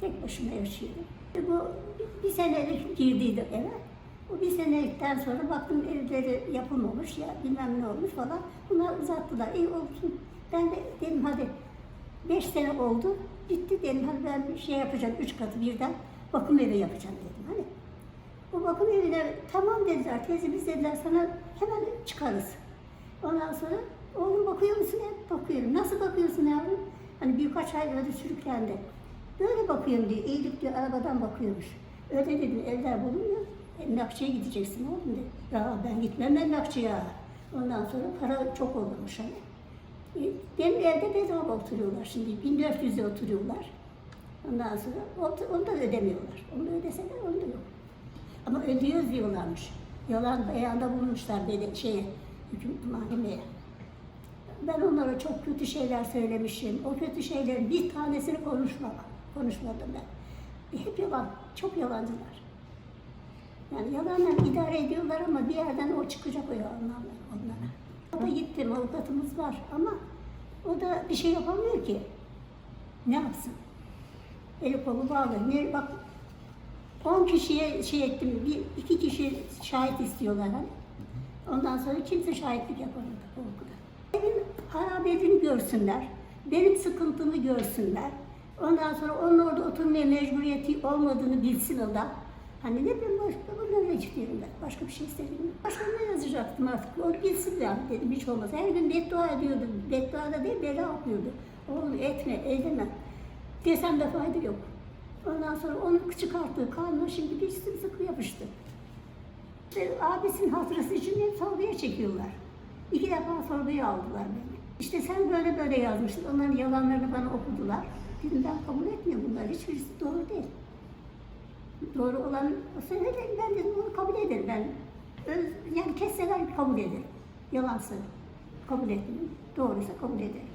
Tek başıma yaşıyordum. E Bu bir, senelik girdiydim eve. O bir senelikten sonra baktım evleri yapılmamış ya bilmem ne olmuş falan. Bunlar uzattılar. İyi olsun. Ben de dedim hadi beş sene oldu. Bitti dedim hadi ben bir şey yapacağım. Üç katı birden bakım evi yapacağım dedim. Hani bu bakım evine tamam dediler. Teyze biz dediler sana hemen çıkarız. Ondan sonra oğlum bakıyor musun? Evet bakıyorum. Nasıl bakıyorsun yavrum? Hani birkaç ay öyle sürüklendi. Böyle bakıyorum diyor. Eğilip diyor arabadan bakıyormuş. Öyle dedim evler bulunmuyor. Emlakçıya gideceksin oğlum dedi. Ya ben gitmem emlakçıya. Ondan sonra para çok olurmuş hani. E, Benim evde bedava oturuyorlar şimdi. 1400'e oturuyorlar. Ondan sonra onu da ödemiyorlar. Onu da ödeseler onu da yok. Ama ödüyoruz diyorlarmış. Yalan beyanda bulmuşlar dedi şeye, hüküm mahkemeye. Ben onlara çok kötü şeyler söylemişim. O kötü şeylerin bir tanesini konuşma, konuşmadım ben. Hep yalan, çok yalancılar. Yani yalanla idare ediyorlar ama bir yerden o çıkacak o yalanlar onlara. O da gittim, avukatımız var ama o da bir şey yapamıyor ki. Ne yapsın? Eli kolu bağlı. Ne, bak 10 kişiye şey ettim, bir, iki kişi şahit istiyorlar hani. Ondan sonra kimse şahitlik yapamadı korkuda. Benim harabiyetini görsünler, benim sıkıntımı görsünler. Ondan sonra onun orada oturmaya mecburiyeti olmadığını bilsin o da. Hani ne bileyim başka bunları istiyorum ben. Başka bir şey istedim. Başka ne yazacaktım artık? O bilsin yani dedim hiç olmaz. Her gün beddua ediyordu. Beddua da değil bela yapıyordu. Oğlum etme, edemem. Desem de fayda yok. Ondan sonra onun çıkarttığı kanla şimdi bir sıkı yapıştı. İşte abisinin hatırası için beni sorguya çekiyorlar. İki defa sorguya aldılar beni. İşte sen böyle böyle yazmışsın. Onların yalanlarını bana okudular. Ben kabul etmiyorum bunlar. Hiçbirisi doğru değil. Doğru olan söyle ben dedim onu kabul ederim ben. Öz- Yani kesseler kabul ederim. Yalansa kabul etmiyorum. Doğruysa kabul ederim.